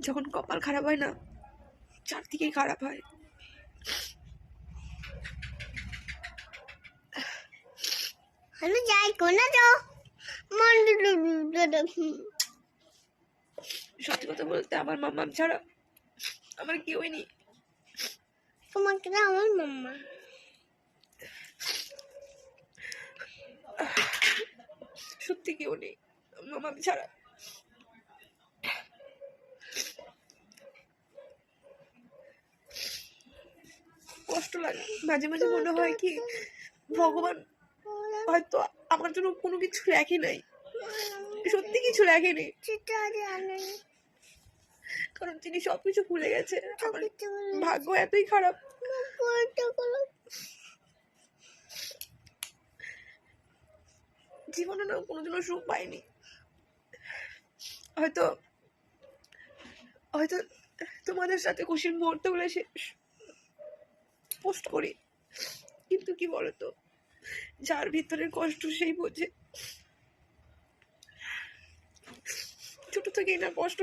যখন কপাল খারাপ হয় না চারদিকেই খারাপ হয়। আমি যাই কোনা তো। মন সত্যি কথা বলতে আমার মাম্মাম ছাড়া আমার কেউই নেই। তোমাকে না আমার মাম্মা। সত্যি কেউ নেই। মামাম ছাড়া কষ্ট লাগে। মাঝে মাঝে মনে হয় কি, ভগবান হয়তো আমার জন্য কোনো কিছু রাখে নাই। সত্যি কিছু সেটা জানি কারণ তিনি সবকিছু ভুলে গেছে। আমার ভাগ্য এতই খারাপ। জীবনে না কোনো কোনোদিনও সুখ পাইনি। হয়তো হয়তো তোমাদের সাথে খুশির মুহূর্তগুলো সে পোস্ট করি। কিন্তু কি বলতো যার ভিতরে কষ্ট সেই বোঝে। ছোট থেকে না কষ্ট